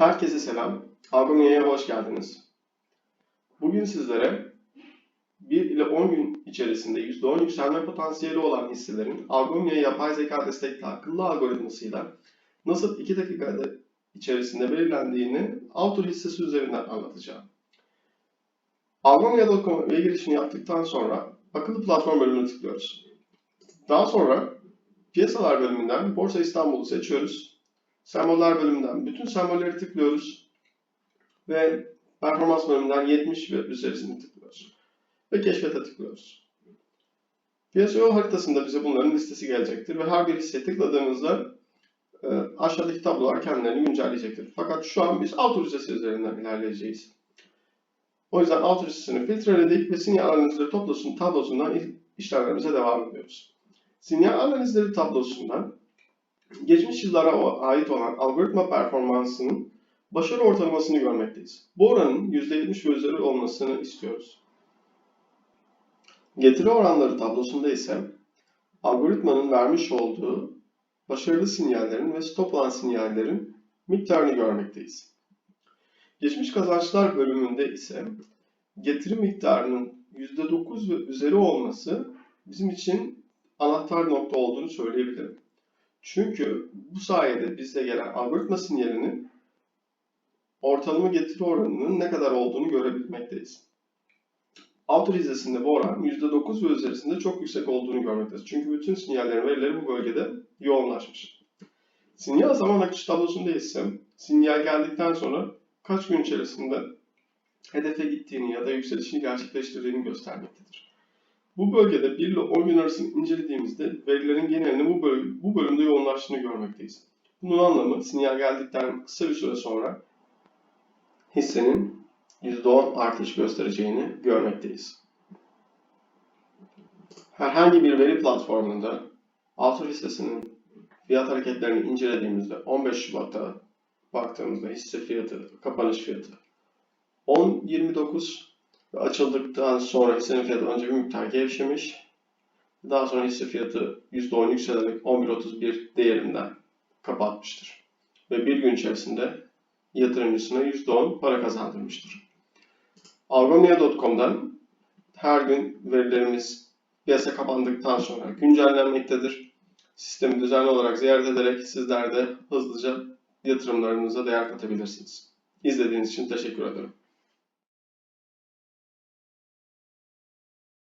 Herkese selam. Algomia'ya hoş geldiniz. Bugün sizlere 1 ile 10 gün içerisinde %10 yükselme potansiyeli olan hisselerin Algomia yapay zeka destekli akıllı algoritmasıyla nasıl 2 dakikada içerisinde belirlendiğini Autor hissesi üzerinden anlatacağım. Algomia.com'a üye girişini yaptıktan sonra akıllı platform bölümüne tıklıyoruz. Daha sonra piyasalar bölümünden Borsa İstanbul'u seçiyoruz. Semboller bölümünden bütün sembolleri tıklıyoruz. Ve performans bölümünden 70 ve üzerisini tıklıyoruz. Ve keşfete tıklıyoruz. Yol haritasında bize bunların listesi gelecektir ve her bir hisseye tıkladığımızda e, aşağıdaki tablolar kendilerini güncelleyecektir. Fakat şu an biz alt listesi üzerinden ilerleyeceğiz. O yüzden alt listesini filtreledik ve sinyal analizleri tablosunun tablosundan işlemlerimize devam ediyoruz. Sinyal analizleri tablosundan geçmiş yıllara ait olan algoritma performansının başarı ortalamasını görmekteyiz. Bu oranın %70 ve üzeri olmasını istiyoruz. Getiri oranları tablosunda ise algoritmanın vermiş olduğu başarılı sinyallerin ve stop olan sinyallerin miktarını görmekteyiz. Geçmiş kazançlar bölümünde ise getiri miktarının %9 ve üzeri olması bizim için anahtar nokta olduğunu söyleyebilirim. Çünkü bu sayede bizde gelen algoritma sinyalinin ortalama getiri oranının ne kadar olduğunu görebilmekteyiz. Auto hizesinde bu oran %9 ve üzerisinde çok yüksek olduğunu görmekteyiz. Çünkü bütün sinyallerin verileri bu bölgede yoğunlaşmış. Sinyal zaman akışı tablosunda ise sinyal geldikten sonra kaç gün içerisinde hedefe gittiğini ya da yükselişini gerçekleştirdiğini göstermektedir. Bu bölgede 1 ile 10 gün arasını incelediğimizde verilerin genelinin bu, bölüm, bu bölümde yoğunlaştığını görmekteyiz. Bunun anlamı sinyal geldikten kısa bir süre sonra hissenin %10 artış göstereceğini görmekteyiz. Herhangi bir veri platformunda Altur hissesinin fiyat hareketlerini incelediğimizde 15 Şubat'ta baktığımızda hisse fiyatı, kapanış fiyatı 10.29 ve açıldıktan sonra hissenin fiyatı önce bir miktar gevşemiş. Daha sonra hisse fiyatı %10 yükselerek 11.31 değerinden kapatmıştır. Ve bir gün içerisinde yatırımcısına %10 para kazandırmıştır. Algonia.com'dan her gün verilerimiz piyasa kapandıktan sonra güncellenmektedir. Sistemi düzenli olarak ziyaret ederek sizler de hızlıca yatırımlarınıza değer katabilirsiniz. İzlediğiniz için teşekkür ederim.